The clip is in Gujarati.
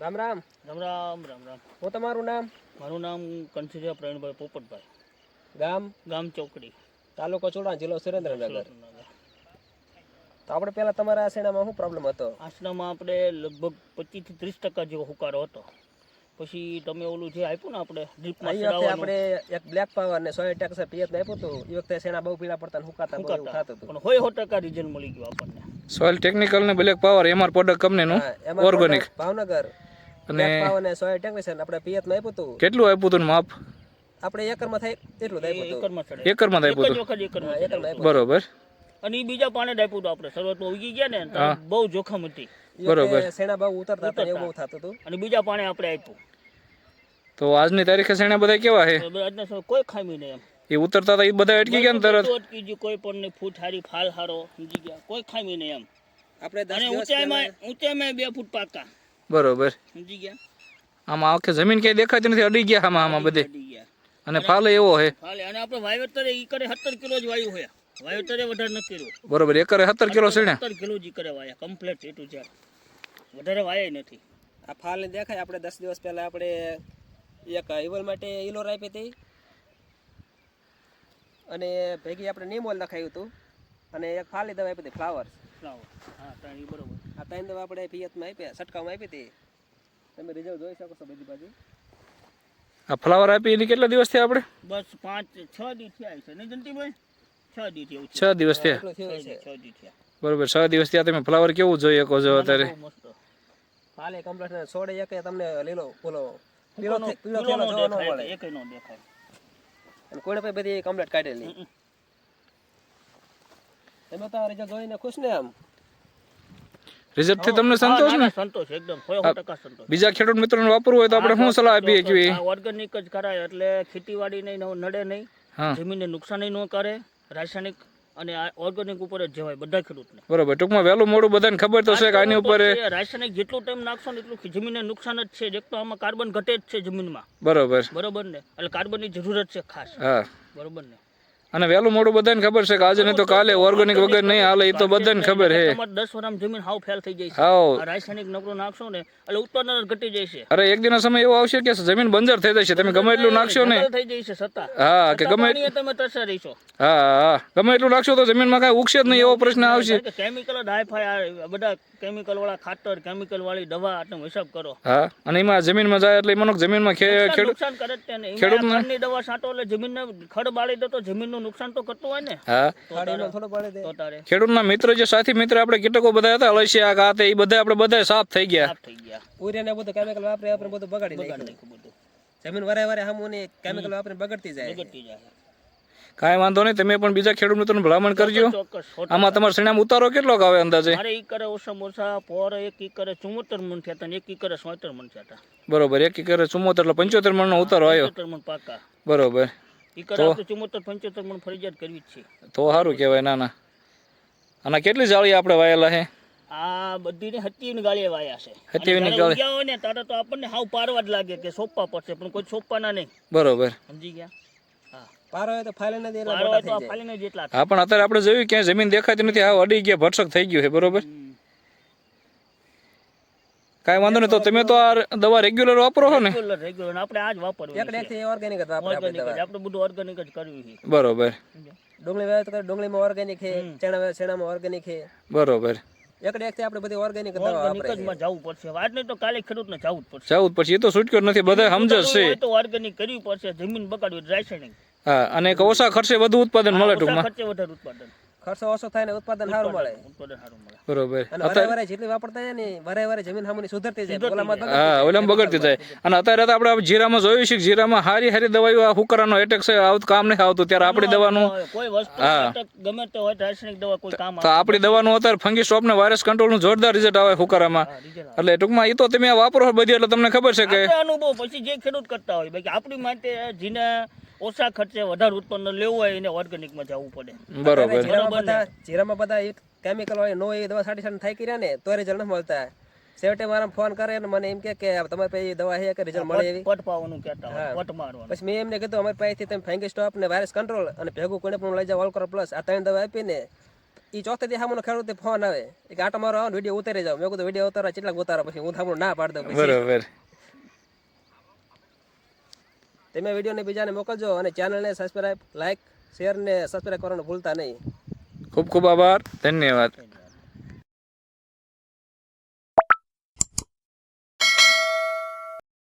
રામ રામ. રામ રામ રામ રામ. હું તમારું નામ? મારું નામ કંઠીરિયા પ્રવીણભાઈ પોપટભાઈ. ગામ? ગામ ચોકડી. તાલુકો ચોડા જિલ્લો સુરેન્દ્રનગર. તો આપણે પહેલા તમારા આ શું પ્રોબ્લેમ હતો? આસનામાં આપણે લગભગ પચીસથી ત્રીસ ટકા જેવો હુકારો હતો. પછી તમે ઓલું જે આપ્યું ને આપણે ડ્રીપમાં આપણે એક બ્લેક પાવર ને સોય ટેક્સ પીએફ આપ્યું હતું. એ વખતે સેના બહુ પીળા પડતા હુકાતા હુકાતા. પણ હોય સો ટકા રિઝલ્ટ મળી ગયું આપણને. સોઇલ ટેકનિકલ ને બ્લેક પાવર એમઆર પ્રોડક્ટ કંપનીનું ઓર્ગેનિક ભાવનગર. અને પાવર ને સોય આપણે પિયતમાં આપ્યું હતું કેટલું આપ્યું હતું માપ? આપણે એકરમાં થાય એટલું આપ્યું હતું એકરમાં આપ્યું હતું બરોબર. અને એ બીજા પાણી આપ્યું હતું આપણે. શરૂઆતમાં ઉગી ગયા ને બહુ જોખમ હતી. બરોબર. સેના ભાવ બહુ ઉતરતા હતા એવું બહુ થતું હતું. અને બીજા પાણી આપણે આપ્યું. તો આજની તારીખે સેના બધા કેવા છે? આજના કોઈ ખામી નહીં એમ. એ ઉતરતા હતા એ બધા અટકી ગયા ને તરત. અટકી ગયું કોઈ પણ ને ફૂટ હારી ફાલ હારો સમજી ગયા. કોઈ ખામી નહીં એમ. આપણે અને ઊંચાઈમાં ઊંચાઈમાં બે ફૂટ પાકા. બરોબર. સમજી ગયા? આમાં આખે જમીન ક્યાંય દેખાતી નથી અડી ગયા આમાં આમાં બધે. અડી ગયા. અને ફાલ એવો હે. ફાલે. અને આપણે વાવેતરે ઈ કરે સત્તર કિલો જ વાયુ હોય વાવેતરે વધારે નથી કર્યું. બરોબર એકરે સત્તર કિલો છે ને સત્તર કિલો જ કરે વાયા કમ્પ્લીટ એ ટુ ઝેડ વધારે વાય નથી. આ ફાલ દેખાય આપણે દસ દિવસ પહેલા આપણે એક ઈવલ માટે ઇલોર આપી હતી. અને ભેગી આપણે નિમોલ નખાયું હતું. અને એક ફાલી દવા આપી હતી ફ્લાવર ફ્લાવર હા ત્રણ બરોબર. આ ત્રણ દવા આપણે પિયતમાં આપી છટકાવમાં આપી હતી. તમે રિઝલ્ટ જોઈ શકો છો બધી બાજુ. આ ફ્લાવર આપી એની કેટલા દિવસ થયા આપણે? બસ પાંચ છ દિવસ થયા છે નહીં જંતીભાઈ છ દી છ. દિવસ થયા. છે બરોબર છ દિવસ થયા તમે ફ્લાવર કેવું જોઈએ શકો છો અત્યારે? બહુ મસ્ત. ફાલે કમ્પ્લીટ છોડે એક તમને લીલો બોલો પીળો પીળો નો જોવા ન મળે. એકય નો દેખાય. અને કોઈને પણ બધી કમ્પ્લેટ કાઢેલી. તમે તો રિઝલ્ટ જોઈને ખુશ ને આમ. રિઝલ્ટથી તમને સંતોષ ને? સંતોષ એકદમ સો સો ટકા સંતોષ. બીજા ખેડૂત મિત્રોને વાપરવું હોય તો આપણે શું સલાહ આપીએ કે ઓર્ગેનિક જ કરાય એટલે ખેતીવાડી નહીં નડે નહીં જમીનને નુકસાન ન કરે રાસાયણિક અને આ ઓર્ગેનિક ઉપર જ જવાય બધા ખેડૂતને. બરોબર ટૂંકમાં વહેલું મોડું બધાને ખબર તો છે કે આની ઉપર રાસાયણિક જેટલો ટાઈમ નાખશો ને એટલું જમીનને નુકસાન જ છે એક તો આમાં કાર્બન ઘટે જ છે જમીનમાં. બરોબર. બરોબર ને? એટલે કાર્બનની જરૂરત છે ખાસ. હા. બરોબર ને? અને વહેલું મોડું બધાને ખબર છે કે આજે નહીં તો કાલે ઓર્ગેનિક વગર નહીં હાલે એ તો બધાને ખબર છે. દસ વર્ષ જમીન હાવ ફેલ થઈ જાય હાવ. રાસાયણિક નકરો નાખશો ને એટલે ઉત્પાદન ઘટી છે. અરે એક દિન સમય એવો આવશે કે જમીન બંજર થઈ જશે. તમે ગમે એટલું નાખશો ને. થઈ જશે સત્તા. હા કે ગમે તમે તરસા રહીશો. હા હા. ગમે એટલું નાખશો તો જમીનમાં કાંઈ ઉગશે જ નહીં એવો પ્રશ્ન આવશે. કેમિકલ જ હાઈફાઈ બધા કેમિકલ વાળા ખાતર કેમિકલ વાળી દવા આટલો હિસાબ કરો. હા અને એમાં જમીનમાં જાય એટલે એમાં જમીનમાં ખેડૂત નુકસાન કરે ખેડૂતને- દવા છાંટો એટલે જમીનને ખડ બાળી દે તો જમીનનું નુકસાન તો કરતું હોય ને? હા. ખાડીનો થોડો પડે તે તો તારે. ખેડૂતના મિત્ર જે સાથી મિત્ર આપણે કીટકો બધા હતા અળસિયા કા એ બધા આપણે બધા સાફ થઈ ગયા. સાફ થઈ ગયા. ઉરિયા ને બધું કેમિકલ વાપરે વાપરે બધું બગાડી નાખ્યું. જમીન વારે વારે હમુની કેમિકલ વાપરે બગડતી જાય. બગડતી જાય. કાંઈ વાંધો નહીં તમે પણ બીજા ખેડૂત મિત્રોને ભલામણ કરજો. આમાં તમારે શ્રેણામાં ઉતારો કેટલો આવે અંદાજે? મારે ઈ કરે ઓછામાં ઓછા પોર એક ઈ કરે ચુમ્મોતેર મણ થયા હતા ને એક ઈ કરે સોતેર મણ થયા હતા. બરોબર એક એકરે ચુમ્મોતેર એટલે પંચોતેર મણનો ઉતારો આવ્યો. મણ પાકા. બરોબર. તો સારું કહેવાય ના ના. અને કેટલી જાળી આપણે વાયેલા છે આ બધી ને હત્તીની ગાળીએ વાયા છે. હતી અને જ્યારે ઉગ્યા ને તારે તો આપણને હાવ પારવા જ લાગે કે સોપા પડશે પણ કોઈ સોપાના નહીં. બરોબર. સમજી ગયા? હા. આ પણ અત્યારે આપણે જોયું ક્યાંય જમીન દેખાતી નથી હા અડી ગયા ભરસક થઈ ગયું છે બરોબર. કાંઈ વાંધો નહીં તો તમે તો આ દવા રેગ્યુલર વાપરો છો ને? રેગ્યુલર રેગ્યુલર આપણે આ જ વાપરવું એક થી ઓર્ગેનિક જ વાપરે આપણે દવા. આપણે બધું ઓર્ગેનિક જ કરવી છે. બરોબર? ડુંગળી વાવે તો ડુંગળીમાં ઓર્ગેનિક છે ચણા વાવે ચણામાં ઓર્ગેનિક છે. બરોબર. એકડે એક થી આપણે બધી ઓર્ગેનિક દવા ઓર્ગેનિક જ માં જવું પડશે. વાત નહીં તો કાલે ખેડૂતને જવું જ પડશે. જવું જ પછી એ તો છૂટક્યો નથી. બધા સમજ જ છે. હોય તો ઓર્ગેનિક કરવી પડશે. જમીન બગાડવી રાસાયણિક. હા અને એક ઓછા ખર્ચે વધુ ઉત્પાદન મળે ટૂંકમાં. ખર્ચે વધારે ઉત્પાદન. ખર્ચો ઓછો થાય ને ઉત્પાદન સારું મળે. બરોબર. અત્યારે જેટલી વાપરતા જાય ને વારે વારે જમીન સામુની સુધરતી જાય. ઓલામાં હા ઓલામાં બગડતી જાય. અને અત્યારે તો આપણે જીરામાં જોયું છે જીરામાં હારી હારી દવાઈઓ આ હુકરાનો એટેક છે આવું કામ નહીં આવતું. ત્યારે આપણી દવાનું કોઈ વસ્તુ ગમે તે હોય રાસાયણિક દવા કોઈ કામ તો આપણી દવાનું અત્યારે ફંગી સ્ટોપ ને વાયરસ કંટ્રોલનું જોરદાર રિઝલ્ટ આવે હુકરામાં. એટલે ટૂંકમાં એ તો તમે વાપરો બધી એટલે તમને ખબર છે કે અનુભવ પછી જે ખેડૂત કરતા હોય બાકી આપણી માટે જેને ઓછા ખર્ચે વધારે ઉત્પન્ન લેવું હોય એને ઓર્ગેનિકમાં જવું પડે. બરોબર. જીરામાં બધા એક કેમિકલ હોય નો એ દવા સાડી સાડી થાય કર્યા ને તો રિઝલ્ટ નથી મળતા. છેવટે મારા ફોન કરે ને મને એમ કે કે તમારી પાસે દવા છે કે રિઝલ્ટ મળે એવી? પટ પાવાનું કહેતા હોય પટ મારવાનું. પછી મેં એમને કીધું અમારી પાસેથી તમે ફેંગી સ્ટોપ ને વાયરસ કંટ્રોલ અને ભેગું કોઈને પણ લઈ જાઓ ઓલકોર પ્લસ આ ત્રણ દવા આપીને એ ચોથે દી સામેનો ખેડૂતે ફોન આવે. કે આટો મારો વીડિયો ઉતારી જાવ મેં કીધું વીડિયો ઉતારા કેટલાક ઉતારા પછી હું થામણું ના પાડ દઉં પછી. બરોબર. તમે વિડીયોને બીજાને મોકલજો અને ચેનલને સબસ્ક્રાઈબ લાઇક શેર ને સબસ્ક્રાઈબ કરવાનું ભૂલતા નહીં. ખૂબ ખૂબ આભાર. ધન્યવાદ.